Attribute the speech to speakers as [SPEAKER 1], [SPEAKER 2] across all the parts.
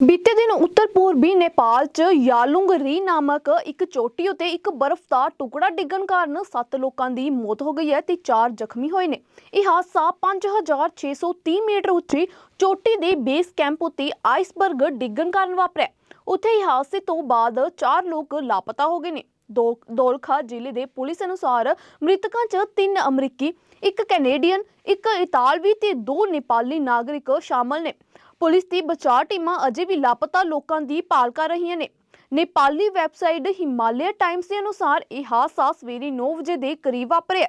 [SPEAKER 1] ਬੀਤੇ ਦਿਨ ਉੱਤਰ ਪੂਰਬੀ ਨੇਪਾਲ 'ਚ ਯਾਲੁੰਗ ਰੀ ਨਾਮਕ ਇੱਕ ਚੋਟੀ ਉਤੇ ਇੱਕ ਬਰਫ਼ ਦਾ ਟੁਕੜਾ ਡਿੱਗਣ ਕਾਰਨ 7 ਲੋਕਾਂ ਦੀ ਮੌਤ ਹੋ ਗਈ ਹੈ ਤੇ 4 ਜ਼ਖਮੀ ਹੋਏ ਨੇ। ਇਹ ਹਾਦਸਾ 5630 ਮੀਟਰ ਉੱਚੀ ਚੋਟੀ ਦੇ ਬੇਸ ਕੈਂਪ ਉਤੇ ਆਈਸਬਰਗ ਡਿੱਗਣ ਕਾਰਨ ਵਾਪਰਿਆ। ਉੱਥੇ ਇਹ ਹਾਦਸੇ ਤੋਂ ਬਾਅਦ 4 ਲੋਕ ਲਾਪਤਾ ਹੋ ਗਏ ਨੇ। ਦੋ ਦੋਲਖਾ ਜ਼ਿਲ੍ਹੇ ਦੇ ਪੁਲਿਸ ਅਨੁਸਾਰ ਮ੍ਰਿਤਕਾਂ 'ਚ ਤਿੰਨ ਅਮਰੀਕੀ, ਇੱਕ ਕੈਨੇਡੀਅਨ, ਇੱਕ ਇਤਾਲਵੀ ਤੇ ਦੋ ਨੇਪਾਲੀ ਨਾਗਰਿਕ ਸ਼ਾਮਲ ਨੇ। ਪੁਲਿਸ ਦੀ ਬਚਾਅ ਟੀਮਾਂ ਅਜੇ ਵੀ ਲਾਪਤਾ ਲੋਕਾਂ ਦੀ ਭਾਲ ਕਰ ਰਹੀਆਂ ਨੇ। ਨੇਪਾਲੀ ਵੈਬਸਾਈਟ ਹਿਮਾਲਿਆ ਟਾਈਮਸ ਦੇ ਅਨੁਸਾਰ ਇਹ ਹਾਦਸਾ ਸਵੇਰੇ 9 ਵਜੇ ਦੇ ਕਰੀਬ ਵਾਪਰਿਆ।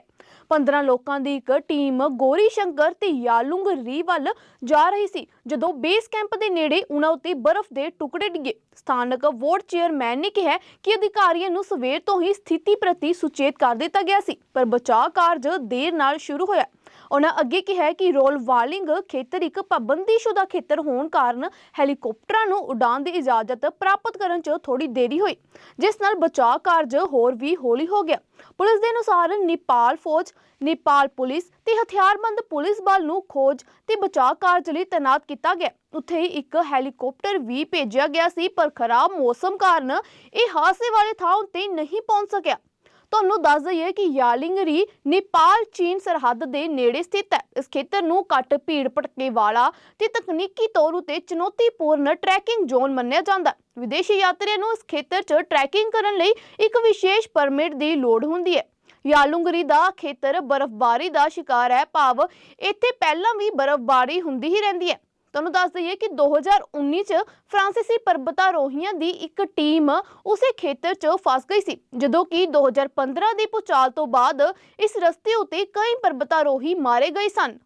[SPEAKER 1] 15 ਲੋਕਾਂ ਦੀ ਇੱਕ ਟੀਮ ਗੋਰੀ ਸ਼ੰਕਰ ਤੇ ਯਾਲੁੰਗ ਰੀ ਵੱਲ ਜਾ ਰਹੀ ਸੀ। ਜਦੋਂ ਬੇਸ ਕੈਂਪ ਦੇ ਨੇੜੇ ਉਹਨਾਂ ਉੱਤੇ ਬਰਫ਼ ਦੇ ਟੁਕੜੇ ਡਿੱਗੇ। ਸਥਾਨਕ ਵਾਰਡ ਚੇਅਰਮੈਨ ਨੇ ਕਿਹਾ ਕਿ ਅਧਿਕਾਰੀਆਂ ਨੂੰ ਸਵੇਰ ਤੋਂ ਹੀ ਸਥਿਤੀ ਪ੍ਰਤੀ ਸੁਚੇਤ ਕਰ ਦਿੱਤਾ ਗਿਆ ਸੀ, ਪਰ ਬਚਾਅ ਕਾਰਜ ਦੇਰ ਨਾਲ ਸ਼ੁਰੂ ਹੋਇਆ। ਉਹਨਾਂ ਅੱਗੇ ਕਿਹਾ ਕਿ ਰੋਲ ਵਾਲਿੰਗ ਖੇਤਰ ਇੱਕ ਪਾਬੰਦੀਸ਼ੁਦਾ ਖੇਤਰ ਹੋਣ ਕਾਰਨ ਹੈਲੀਕਾਪਟਰਾਂ ਨੂੰ ਉਡਾਣ ਦੀ ਇਜਾਜ਼ਤ ਪ੍ਰਾਪਤ ਕਰਨ 'ਚ ਥੋੜੀ ਦੇਰੀ ਹੋਈ, ਜਿਸ ਨਾਲ ਬਚਾਅ ਕਾਰਜ ਹੋਰ ਵੀ ਹੌਲੀ ਹੋ ਗਿਆ। ਪੁਲਿਸ ਦੇ ਅਨੁਸਾਰ ਨੇਪਾਲ ਫੌਜ, ਨੇਪਾਲ ਪੁਲਿਸ ਤੇ ਹਥਿਆਰਬੰਦ ਪੁਲਿਸ ਬਲ ਨੂੰ ਖੋਜ ਤੇ ਬਚਾਅ ਕਾਰਜ ਲਈ ਤਾਇਨਾਤ ਕੀਤਾ ਗਿਆ। ਉੱਥੇ ਹੀ ਇੱਕ ਹੈਲੀਕਾਪਟਰ ਵੀ ਭੇਜਿਆ ਗਿਆ ਸੀ, ਪਰ ਖਰਾਬ ਮੌਸਮ ਕਾਰਨ ਇਹ ਹਾਦਸੇ ਵਾਲੇ ਥਾਂ ਉੱਤੇ ਨਹੀਂ ਪਹੁੰਚ ਸਕਿਆ। ਤੁਹਾਨੂੰ ਦੱਸ ਦਈਏ ਕਿ ਯਾਲਿੰਗਰੀ ਨੇਪਾਲ, ਚੀਨ ਸਰਹੱਦ ਦੇ ਨੇੜੇ ਸਥਿਤ ਹੈ। ਇਸ ਖੇਤਰ ਨੂੰ ਘੱਟ ਭੀੜ ਭਟਕੇ ਵਾਲਾ ਤੇ ਤਕਨੀਕੀ ਤੌਰ ਉਤੇ ਚੁਣੌਤੀਪੂਰਨ ਟਰੈਕਿੰਗ ਜ਼ੋਨ ਮੰਨਿਆ ਜਾਂਦਾ ਵਿਦੇਸ਼ੀ ਯਾਤਰੀਆਂ ਨੂੰ ਇਸ ਖੇਤਰ 'ਚ ਟਰੈਕਿੰਗ ਕਰਨ ਲਈ ਇੱਕ ਵਿਸ਼ੇਸ਼ ਪਰਮਿਟ ਦੀ ਲੋੜ ਹੁੰਦੀ ਹੈ। ਯਾਲੁੰਗਰੀ ਦਾ ਖੇਤਰ ਬਰਫ਼ਬਾਰੀ ਦਾ ਸ਼ਿਕਾਰ ਹੈ। ਭਾਵ ਇੱਥੇ ਪਹਿਲਾਂ ਵੀ ਬਰਫ਼ਬਾਰੀ ਹੁੰਦੀ ਹੀ ਰਹਿੰਦੀ ਹੈ। ਤੁਹਾਨੂੰ ਦੱਸ ਦਈਏ ਕਿ 2019 ਚ ਫ੍ਰਾਂਸੀਸੀ ਪਰਬਤਾਰੋਹੀਆਂ ਦੀ ਇੱਕ ਟੀਮ ਉਸੇ ਖੇਤਰ 'ਚ ਫਸ ਗਈ ਸੀ, ਜਦੋਂ ਕਿ 2015 ਦੀ ਭੂਚਾਲ ਤੋਂ ਬਾਅਦ ਇਸ ਰਸਤੇ ਉਤੇ ਕਈ ਪਰਬਤਾਰੋਹੀ ਮਾਰੇ ਗਏ ਸਨ।